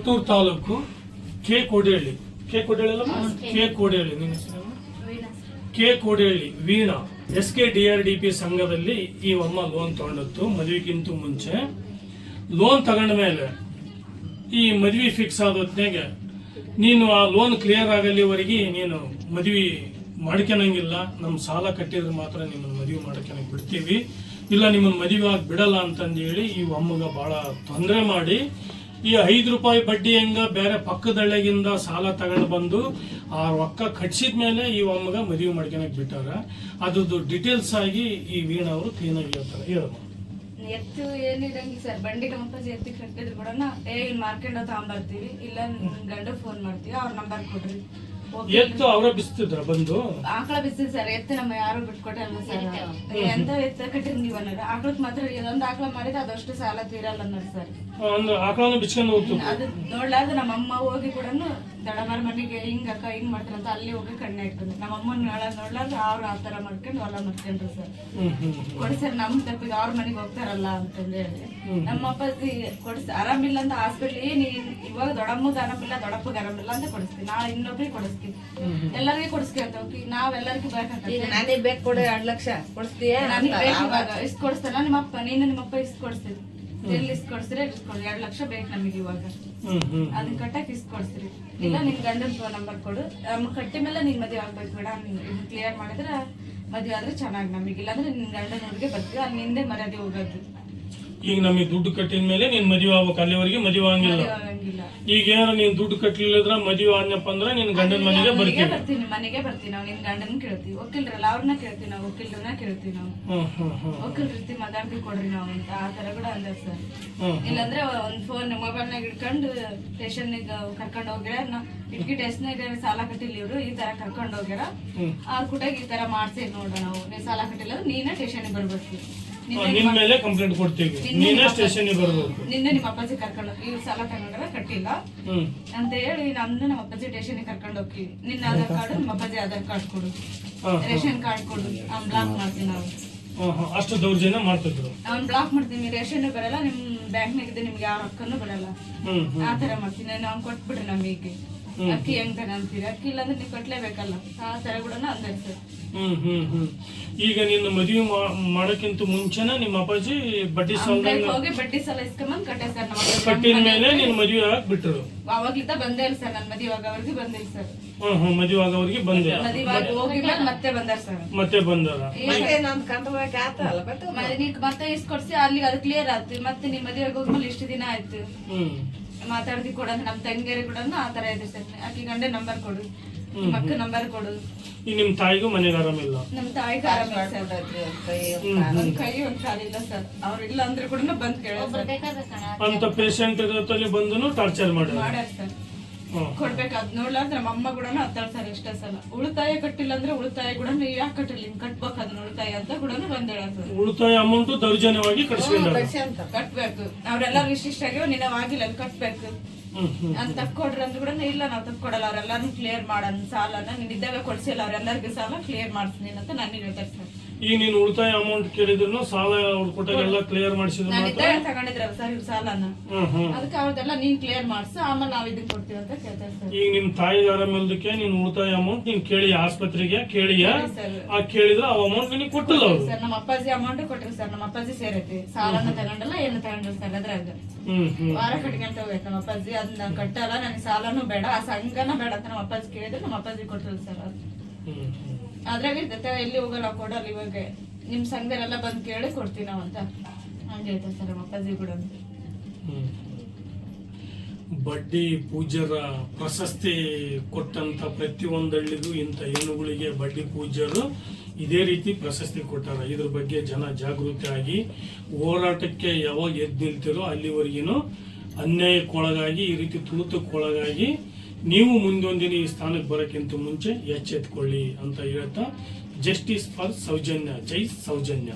Kottur taluk K Kodihalli K Kodihalli K. Kodihalli ನಿಮ್ಮ? K Kodihalli Veena. S K D R D P ಸಂಘದಲ್ಲಿ ಈ ಅಮ್ಮ loan ತಗೊಂಡದ್ದು ಮದುವೆಗಿಂತ ಮುಂಚೆ. Loan ತಗೊಂಡ ಮೇಲೆ ಈ ಮದುವೆ ಫಿಕ್ಸ್ ಆದ ಹೊತ್ನ್ಯಾಗ ನೀನು ಆ ಲೋನ್ ಕ್ಲಿಯರ್ ಆಗಲಿವರೆಗೆ ನೀನು ಮದುವೆ ಮಾಡ್ಕೊಳಂಗಿಲ್ಲ. ನಮ್ಮ ಸಾಲ ಕಟ್ಟಿದ್ರೆ ಮಾತ್ರ ನಿಮ್ಮನ್ನು ಮದುವೆ ಮಾಡ್ಕೊಳಕ್ ಬಿಡ್ತೀವಿ. ಇಲ್ಲ ನಿಮ್ಮನ್ನು ಮದುವೆ ಆಗಿ ಬಿಡಲ್ಲ ಅಂತಂದು ಹೇಳಿ ಈ ಅಮ್ಮಗ ಬಹಳ ತೊಂದರೆ ಮಾಡಿ ಈ ಐದು ರೂಪಾಯಿ ಬಡ್ಡಿ ಹೆಂಗ ಬೇರೆ ಪಕ್ಕದಳ್ಳಿಗಿಂದ ಸಾಲ ತಗೊಂಡು ಬಂದು ಆ ರೊಕ್ಕ ಕಟ್ಸಿದ ಮೇಲೆ ಈ ಒಮ್ಮಗ ಮದುವೆ ಮಾಡ್ಕೊಳಕ್ ಬಿಟ್ಟಾರ. ಅದ್ರದ್ದು ಡಿಟೇಲ್ಸ್ ಆಗಿ ಈ ವೀಣ ಅವರು ಕ್ಲೀನ್ ಆಗಿ ಹೇಳ್ತಾರೆ. ಹೇಳಮ್ಮ ಎತ್ತು ಏನಿರಂಗಿ ಸರ್, ಬಂಡಿ ಕಂಪಸ್ ಎತ್ತಿ ಕಟ್ಟಿದ್ರು ಕೂಡ ಏ, ಇಲ್ಲಿ ಮಾರ್ಕೆಟ್ ತಗೊಂಡ್ ಬರ್ತೀವಿ, ಇಲ್ಲ ಗಂಡ ಫೋನ್ ಮಾಡ್ತೀವಿ, ಅವ್ರ ನಂಬರ್ ಕೊಡ್ರಿ. ಎತ್ತು ಅವರ ಬಿಸ್ತಿದ್ರ ಬಂದು. ಆಕಳ ಬಿಸಿಲ್ ಸರ್ ಎತ್ತು ನಮ್ಮ ಯಾರು ಬಿಟ್ಕೊಟ್ಟಲ್ಲ ಸರ್. ಎಂತ ಎತ್ತ ಕಟ್ಟಿರ್ ನೀವ್ ಅನ್ನೋದು. ಆಕಳಕ್ ಮಾತ್ರ ಇದೊಂದು ಆಕಳ ಮಾಡಿದ್ರೆ ಅದಷ್ಟು ಸಾಲ ತೀರಲ್ಲ ಅನ್ನೋದು ಸರ್. ಒಂದು ಆಕಳನ್ನು ಬಿಚ್ಕೊಂಡು ಹೋಗ್ತದೆ ಅದು ನೋಡ್ಲಾರ್ದು ನಮ್ಮ ಅಮ್ಮ ಹೋಗಿ ಕೂಡ ದಡಮರ ಮನೆಗೆ ಹಿಂಗ ಅಕ್ಕ ಹಿಂಗ್ ಮಾಡ್ತಾರಂತ ಅಲ್ಲಿ ಹೋಗಿ ಕಣ್ಣೆ ಇಟ್ಟರು ನಮ್ಮ ಅಮ್ಮನ ನೋಡ ನೋಡ್ಲಾರ್ದು ಅವ್ರು ಆ ತರ ಮಾಡ್ಕೊಂಡು ಹೊಲ ಮಾಡ್ಕೊಂಡ್ರು ಸರ್. ಕೊಡಿ ಸರ್ ನಮ್ ತಪ್ಪಿಗೆ ಅವ್ರ ಮನೆಗೆ ಹೋಗ್ತಾರಲ್ಲ ಅಂತಂದ ಹೇಳಿ. ನಮ್ಮ ಅಪ್ಪಾಜಿ ಕೊಡ್ಸ ಆರಾಮಿಲ್ಲ ಅಂತ ಹಾಸ್ಪಿಟ್ಲ್ ಏನ್ ಇವಾಗ ದೊಡಮ್ಮಗ್ ಆರಾಮಿಲ್ಲ ದೊಡಪ್ಪಗ್ ಆರಾಮಿಲ್ಲ ಅಂತ ಕೊಡಿಸ್ತೀವಿ ನಾಳೆ ಇನ್ನೊಬ್ರಿಗೆ ಕೊಡಿಸ್ತೀವಿ ಎಲ್ಲರಿಗೂ ಕೊಡಿಸ್ಕೊಂತ ಹೋಗಿ ನಾವ್ ಎಲ್ಲರಿಗೂ ಬೇಕಂತ ಈಗ ಬೇಕು ಕೊಡು ಎರಡ್ ಲಕ್ಷ. ಕೊಡಿಸ್ತೀಯ? ನನಗೆ ಬೇಕು ಇವಾಗ ಇಷ್ಟು ಕೊಡಿಸ್ತಾನ. ನಿಮ್ಮ ಅಪ್ಪ ನೀನು ನಿಮ್ಮಪ್ಪ ಇಷ್ಟು ಕೊಡಿಸ್ತೀವಿ ಎಲ್ಲಿ ಇಷ್ಟು ಕೊಡಿಸ್ತೀರಿ ಇಷ್ಟು ಕೊಡಿ. ಎರಡು ಲಕ್ಷ ಬೇಕು ನಮಗೆ ಇವಾಗ. ಅದನ್ನ ಕಟ್ಟಕ್ ಇಷ್ಟು ಕೊಡಿಸ್ತೀರಿ ಇಲ್ಲ ನಿನ್ ಗಂಡನ ಫೋನ್ ನಂಬರ್ ಕೊಡು. ನಮ್ಮ ಕಟ್ಟಿ ಮೇಲೆ ನಿನ್ ಮದುವೆ ಆಗ್ಬೇಕು ಬೇಡ. ನೀನ್ ಇದನ್ನ ಕ್ಲಿಯರ್ ಮಾಡಿದ್ರೆ ಮದುವೆ ಆದ್ರೆ ಚೆನ್ನಾಗಿ ನಮಗೆ. ಇಲ್ಲಾಂದ್ರೆ ನಿನ್ ಗಂಡನ ಹುಡುಗೆ ಬರ್ತೀವಿ. ಅಲ್ಲಿ ನಿಂದೆ ಮರ್ಯಾದೆ ಹೋಗೋದು. ಈಗ ನಮಗೆ ದುಡ್ಡು ಕಟ್ಟಿದ ಮೇಲೆ ನೀನ್ ಮದುವೆ ಆಗ್ಬೇಕು. ಅಲ್ಲಿವರೆಗೆ ಮದುವೆ ಆಗಿಲ್ಲ ಈಗ ಏನಾರ ನೀನ್ ದುಡ್ಡು ಕಟ್ಟಲಿಲ್ಲದ್ರ ಮದುವೆ ಆದ್ನಪ್ಪ ಅಂದ್ರೆ ನಿನ್ ಗಂಡನ ಮನೆಗೆ ಬರ್ತೀನಿ ಮನೆಗೆ ಬರ್ತೀನಿ ನಾವು. ನಿನ್ ಗಂಡನ್ ಕೇಳ್ತೀವಿ. ವಕೀಲ್ರಲ್ಲ ಅವ್ರನ್ನ ಕೇಳ್ತೀವಿ ನಾವು ವಕೀಲ್ರನ್ನ ಕೇಳ್ತೀವಿ ನಾವು. ಹ್ಮ್ ಹ್ಮ್ ಹ್ಮ್ ವಕೀಲ್ ರೀತಿ ಮಾತಾಡ್ತಿ ಕೊಡ್ರಿ ನಾವು ಅಂತ. ಆ ತರ ಕೂಡ ಅಂದ ಸರ್. ಇಲ್ಲಾಂದ್ರೆ ಒಂದ್ ಫೋನ್ ಮೊಬೈಲ್ನಾಗ ಇಟ್ಕೊಂಡು ಸ್ಟೇಷನ್ ಕರ್ಕೊಂಡ್ ಹೋಗ್ಯಾರ ನಾ ಇಟ್ಕಿ ಟೆಸ್ಟ್ನಾಗ ಸಾಲ ಕಟ್ಟಿಲ್ಲ ಇವ್ರು. ಈ ತರ ಕರ್ಕೊಂಡ್ ಹೋಗ್ಯಾರ. ಅವ್ರ ಕೂಡ ಈ ತರ ಮಾಡ್ಸಿ ನೋಡ ನಾವು ನೀವ್ ಸಾಲ ಕಟ್ಟಿಲ್ಲ ಅಂದ್ರೆ ನೀನೇ ಸ್ಟೇಷನ್ ಬರ್ಬೇಕು. ನಿನ್ ಮೇಲೆ ಕಂಪ್ಲೇಂಟ್ ಕೊಡ್ತೀವಿ. ನೀನೇ ಸ್ಟೇಷನ್ ಬರಬೇಕು. ನಿನ್ನೆ ನಿಮ್ಮ ಅಪ್ಪಾಜಿ ಕರ್ಕೊಂಡು ಹೋಗಿ ಇವ್ರು ಸಾಲ ತಗೊಂಡ್ರೆ ಕಟ್ಟಿಲ್ಲ. ಅಂತ ಹೇಳಿ ನಮ್ದು ನಮ್ಮ ಅಪ್ಪಾಜಿ ಸ್ಟೇಷನ್ ಕರ್ಕೊಂಡು ಹೋಗ್ತೀವಿ ನಿನ್ನ ಆಧಾರ್ ಕಾರ್ಡ್ ನಮ್ಮ ಅಪ್ಪಾಜಿ ಆಧಾರ್ ಕಾರ್ಡ್ ಕೊಡು. ರೇಷನ್ ಕಾರ್ಡ್ ಕೊಡು. ಅವ್ನ್ ಬ್ಲಾಕ್ ಮಾಡ್ತೀನಿ ನಾವು ಅಷ್ಟು ದೌರ್ಜನ್ಯ ಮಾಡ್ತಿದ್ರು. ಅವ್ನ್ ಬ್ಲಾಕ್ ಮಾಡ್ತೀನಿ. ರೇಷನ್ ಬರಲ್ಲ ನಿಮ್ ಬ್ಯಾಂಕ್ ಇದೆ ನಿಮ್ಗೆ ಯಾವ ರೊಕ್ಕನೂ ಬರಲ್ಲ. ಆ ತರ ಮಾಡ್ತೀನಿ. ನಾನು ಕೊಟ್ಬಿಡ್ರಿ ನಮಗೆ ಅಕ್ಕಿ ಹೆಂಗ್ ಅಂತೀರಿ? ಅಕ್ಕಿ ಇಲ್ಲಾಂದ್ರೆ ನೀವು ಕಟ್ಲೇಬೇಕಲ್ಲ? ಆ ಕೂಡ ಅಂದಾರ ಸರ್ ಹ್ಮ್ ಹ್ಮ್ ಹ್ಮ್. ಈಗ ನಿನ್ನ ಮದುವೆ ಮಾಡೋಕ್ಕಿಂತ ಮುಂಚೆನ ನಿಮ್ಮ ಅಪ್ಪಾಜಿ ಬಡ್ಡಿ ಸಾಲ ಹೋಗಿ ಬಡ್ಡಿ ಸಾಲ ಇಸ್ಕೊಂಬಂದ್ ಕಟ್ಟೆ ಸರ್. ನಮ್ಮ ಕಟ್ಟಿದ ಮೇಲೆ ನಿನ್ನ ಮದುವೆ ಆಗಿ ಬಿಟ್ಟರು ಅವಾಗ್ಲಿದ್ದ ಬಂದೇ ಇಲ್ಲ ಸರ್. ನನ್ನ ಮದುವೆ ಆಗೋವರೆಗೂ ಬಂದಿಲ್ಲ ಸರ್. ಹ್ಮ್ ಹ್ಮ್ ಮದುವೆ ಆಗೋವ್ರಿಗೆ ಬಂದೆ ಮದುವೆ ಆಗಿ ಮತ್ತೆ? ಬಂದಾರ ಸರ್. ಮತ್ತೆ ಬಂದಾರ? ಮತ್ತೆ ನಮ್ ಆತ ಆತಲ್ಲ ಮತ್ತೆ ನೀವ್ ಮತ್ತೆ ಇಸ್ಕೊಡ್ಸಿ ಅಲ್ಲಿ ಅದು ಕ್ಲಿಯರ್ ಆಯ್ತು ಮತ್ತೆ ನಿಮ್ಮ ಮದುವೆ ಹೋಗ್ಮೇಲೆ ಇಷ್ಟು ದಿನ ಆಯ್ತು. ಹ್ಮ್. ಮಾತಾಡ್ದಿ ಕೊಡ ನಮ್ಮ ತಂಗಿಯರಿಗೆ ಕೂಡ ಆ ತರ ಇದೆ ಸರ್. ಆಕಿ ಗಂಡೆ ನಂಬರ್ ಕೊಡು ನಿಮ್ಮ ಅಕ್ಕ ನಂಬರ್ ಕೊಡು. ಈಗ ನಿಮ್ ತಾಯಿಗೂ ಮನೆಗೆ ಆರಾಮಿಲ್ಲ ನಮ್ಮ ತಾಯಿಗೆ ಆರಾಮಿಲ್ಲ ಸರ್. ಒಂದ್ ಕೈ ಒಂದ್ ಕಾಲಿಲ್ಲ ಸರ್. ಅವ್ರು ಇಲ್ಲ ಅಂದ್ರೆ ಕೂಡ ಬಂದ್ ಕೇಳ ಅಂತ ಪೇಷಂಟ್ ಜೊತೆಲಿ ಬಂದು ಟಾರ್ಚರ್ ಮಾಡ್ತಾರೆ ಮಾಡ್ಯಾರ ಸರ್. ಕೊಡ್ಬೇಕು ಅದ್ ನೋಡ್ಲಾರ್ದ್ರೆ ನಮ್ಮ ಅಮ್ಮ ಕೂಡ ಹತ್ತಾಡ್ತಾರೆ ಎಷ್ಟೇ ಸಲ. ಉಳಿತಾಯ ಕಟ್ಟಿಲ್ಲ ಅಂದ್ರೆ ಉಳಿತಾಯ ಕೂಡ ನೀವು ಯಾಕೆ ಕಟ್ಟಿಲ್ಲ ಹಿಂಗ್ ಕಟ್ಬೇಕು ಅದನ್ನ ಉಳಿತಾಯ ಅಂತ ಕೂಡ ಬಂದೇಳ ಸರ್ ಉಳಿತಾಯ ಅಮೌಂಟ್ ದೌರ್ಜನ್ಯವಾಗಿ ಕಟ್ಟಬೇಕು ಕಟ್ಬೇಕು. ಅವ್ರೆಲ್ಲಾರು ಇಷ್ಟಿಷ್ಟ ಆಗ್ಯಾವ ನಿನ್ನ ಆಗಿಲ್ಲ ಅಲ್ಲಿ ಕಟ್ಬೇಕು ಅಂತ ತಕ್ಕೊಡ್ರಿ ಅಂದ್ ಕೂಡ ಇಲ್ಲ ನಾವು ತಕ್ಕೊಡಲ್ಲ ಅವ್ರೆಲ್ಲಾರು ಕ್ಲಿಯರ್ ಮಾಡನ್ ಸಾಲನ ನೀನ್ ಇದ್ದಾಗ ಕೊಡ್ಸಿಲ್ಲ ಅವ್ರೆಲ್ಲರಿಗೂ ಸಾಲ ಕ್ಲಿಯರ್ ಮಾಡ್ತೀನಿ ಅಂತ ನಾನು ಹೇಳ್ತಾರೆ ಈ ಈಗ ನೀನು ಉಳಿತಾಯ ಅಮೌಂಟ್ ಕೇಳಿದ್ರು ಸಾಲ ಅವ್ರು ಕೊಟ್ಟಾಗೆಲ್ಲ ಕ್ಲಿಯರ್ ಮಾಡಿಸಿದ್ರು ನಾನು ಇದ್ದಾಗ ತಗೊಂಡಿದ್ರಲ್ಲ ಸರ್ ಇವ್ರ ಸಾಲನ. ಅದಕ್ಕೆ ನೀನ್ ಕ್ಲಿಯರ್ ಮಾಡ್ಸು ಆಮೇಲೆ ನಾವ್ ಇದಕ್ಕೆ ಕೊಡ್ತೀವಿ ಅಂತ ಕೇಳ್ತಾರೆ ಸರ್ ಈಗ ನಿಮ್ ತಾಯಿ ಆರಾಮಿಲ್ದಕ್ಕೆ ನೀನ್ ಉಳಿತಾಯ ಅಮೌಂಟ್ ನೀನ್ ಕೇಳಿ ಆಸ್ಪತ್ರೆಗೆ ಕೇಳಿಯ? ಆ ಕೇಳಿದ್ರೆ ಆ ಅಮೌಂಟ್ ನಿನಗೆ ಕೊಟ್ಟಿಲ್ಲ ಅವ್ರು. ಸರ್ ನಮ್ಮ ಅಪ್ಪಾಜಿ ಅಮೌಂಟ್ ಕೊಟ್ಟರು ಸರ್ ನಮ್ಮ ಅಪ್ಪಾಜಿ ಸೇರೈತಿ ಸಾಲನ ತಗೊಂಡಲ್ಲ ಏನು ತಗೊಂಡ್ರು ಸರ್ ಅದ್ರಾಗ. ವಾರ ಕಟ್ಕೊಂತ ಹೋಗ್ಬೇಕು ನಮ್ಮ ಅಪ್ಪಾಜಿ ಅದನ್ನ ಕಟ್ಟಲ್ಲ, ನನ್ ಸಾಲನೂ ಬೇಡ, ಆ ಸಂಘನ ಬೇಡ ಅಂತ ನಮ್ಮ ಅಪ್ಪಾಜಿ ಕೇಳಿದ್ರೆ, ನಮ್ಮ ಅಪ್ಪಾಜಿ ಕೊಟ್ರಲ್ಲ ಸರ್ ಅದು. ಅದ್ರಾಗ ಇರ್ತೈತೆ, ಎಲ್ಲಿ ಹೋಗಲ್ಲ, ಕೊಡಲ್ಲ ಇವಾಗ. ನಿಮ್ ಸಂಘದಲ್ಲೆಲ್ಲ ಬಂದ್ ಕೇಳಿ ಕೊಡ್ತೀವಿ ನಾವು ಅಂತ. ಹಂಗೆ ಹೇಳ್ತಾರೆ ಸರ್ ನಮ್ಮ ಅಪ್ಪಾಜಿ ಕೂಡ. ಬಡ್ಡಿ ಪೂಜ್ಯರ ಪ್ರಶಸ್ತಿ ಕೊಟ್ಟಂತ ಪ್ರತಿಯೊಂದು ಹಳ್ಳಿಗೂ ಇಂಥ ಹೆಣ್ಣುಗಳಿಗೆ ಬಡ್ಡಿ ಪೂಜ್ಯರು ಇದೇ ರೀತಿ ಪ್ರಶಸ್ತಿ ಕೊಟ್ಟಾರ. ಇದ್ರ ಬಗ್ಗೆ ಜನ ಜಾಗೃತಿ ಆಗಿ ಹೋರಾಟಕ್ಕೆ ಯಾವಾಗ ಎದ್ದು ನಿಲ್ತಿರೋ ಅಲ್ಲಿವರೆಗಿನೂ ಅನ್ಯಾಯಕ್ಕೊಳಗಾಗಿ, ಈ ರೀತಿ ತುಳಿತಕ್ಕೊಳಗಾಗಿ ನೀವು ಮುಂದೊಂದಿನ ಈ ಸ್ಥಾನಕ್ಕೆ ಬರೋಕ್ಕಿಂತ ಮುಂಚೆ ಎಚ್ಚೆತ್ಕೊಳ್ಳಿ ಅಂತ ಹೇಳ್ತಾ, ಜಸ್ಟಿಸ್ ಫಾರ್ ಸೌಜನ್ಯ, ಜೈ ಸೌಜನ್ಯ.